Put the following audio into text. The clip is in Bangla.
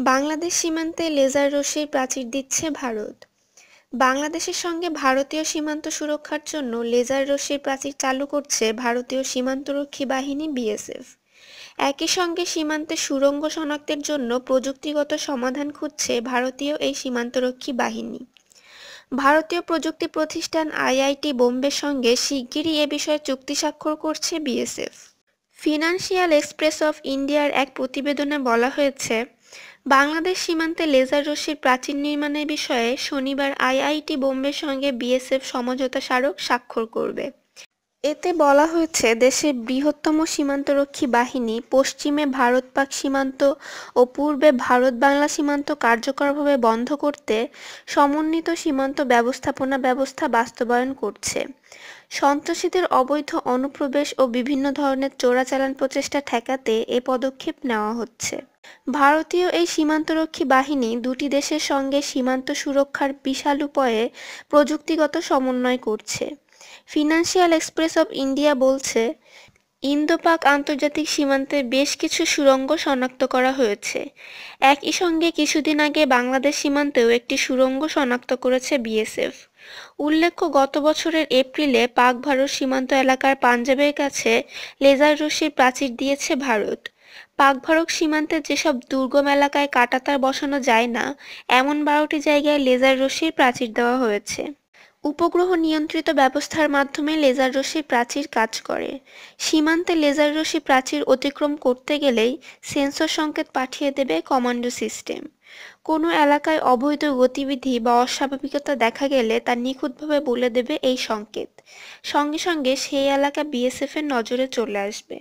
বাংলাদেশ সীমান্তে লেজার রশ্মির প্রাচীর দিচ্ছে ভারত। বাংলাদেশের সঙ্গে ভারতীয় সীমান্ত সুরক্ষার জন্য লেজার রশ্মির প্রাচীর চালু করছে ভারতীয় সীমান্তরক্ষী বাহিনী বিএসএফ। একই সঙ্গে সীমান্তে সুড়ঙ্গ শনাক্তের জন্য প্রযুক্তিগত সমাধান খুঁজছে ভারতীয় এই সীমান্তরক্ষী বাহিনী। ভারতীয় প্রযুক্তি প্রতিষ্ঠান আইআইটি বোম্বের সঙ্গে শিগগিরই এ বিষয়ে চুক্তি স্বাক্ষর করছে বিএসএফ। ফিনান্সিয়াল এক্সপ্রেস অফ ইন্ডিয়ার এক প্রতিবেদনে বলা হয়েছে বাংলাদেশ সীমান্তে লেজার রশ্মির প্রাচীন নির্মাণের বিষয়ে শনিবার আইআইটি বোম্বের সঙ্গে বিএসএফ সমঝোতা স্মারক স্বাক্ষর করবে। এতে বলা হয়েছে, দেশের বৃহত্তম সীমান্তরক্ষী বাহিনী পশ্চিমে ভারত পাক সীমান্ত ও পূর্বে ভারত বাংলা সীমান্ত কার্যকরভাবে বন্ধ করতে সমন্বিত সীমান্ত ব্যবস্থাপনা ব্যবস্থা বাস্তবায়ন করছে। সন্ত্রাসীদের অবৈধ অনুপ্রবেশ ও বিভিন্ন ধরনের চোরাচালান প্রচেষ্টা ঠেকাতে এ পদক্ষেপ নেওয়া হচ্ছে। ভারতীয় এই সীমান্তরক্ষী বাহিনী দুটি দেশের সঙ্গে সীমান্ত সুরক্ষার বিশাল উপায়ে প্রযুক্তিগত সমন্বয় করছে। ফিনান্সিয়াল এক্সপ্রেস অব ইন্ডিয়া বলছে ইন্দো পাক আন্তর্জাতিক সীমান্তে বেশ কিছু সুড়ঙ্গ শনাক্ত করা হয়েছে। একই সঙ্গে কিছুদিন আগে বাংলাদেশ সীমান্তেও একটি সুড়ঙ্গ শনাক্ত করেছে বিএসএফ। উল্লেখ্য, গত বছরের এপ্রিলে পাক ভারত সীমান্ত এলাকার পাঞ্জাবের কাছে লেজার রশ্মির প্রাচীর দিয়েছে ভারত। পাক ভারত সীমান্তে যেসব দুর্গম এলাকায় কাটাতার বসানো যায় না, এমন বারোটি জায়গায় লেজার রশ্মির প্রাচীর দেওয়া হয়েছে। উপগ্রহ নিয়ন্ত্রিত ব্যবস্থার মাধ্যমে লেজার রশ্মি প্রাচীর কাজ করে। সীমান্তে লেজার রশ্মি প্রাচীর অতিক্রম করতে গেলেই সেন্সর সংকেত পাঠিয়ে দেবে কমান্ডো সিস্টেম। কোনো এলাকায় অবৈধ গতিবিধি বা অস্বাভাবিকতা দেখা গেলে তা নিখুঁতভাবে বলে দেবে এই সংকেত। সঙ্গে সঙ্গে সেই এলাকা বিএসএফের নজরে চলে আসবে।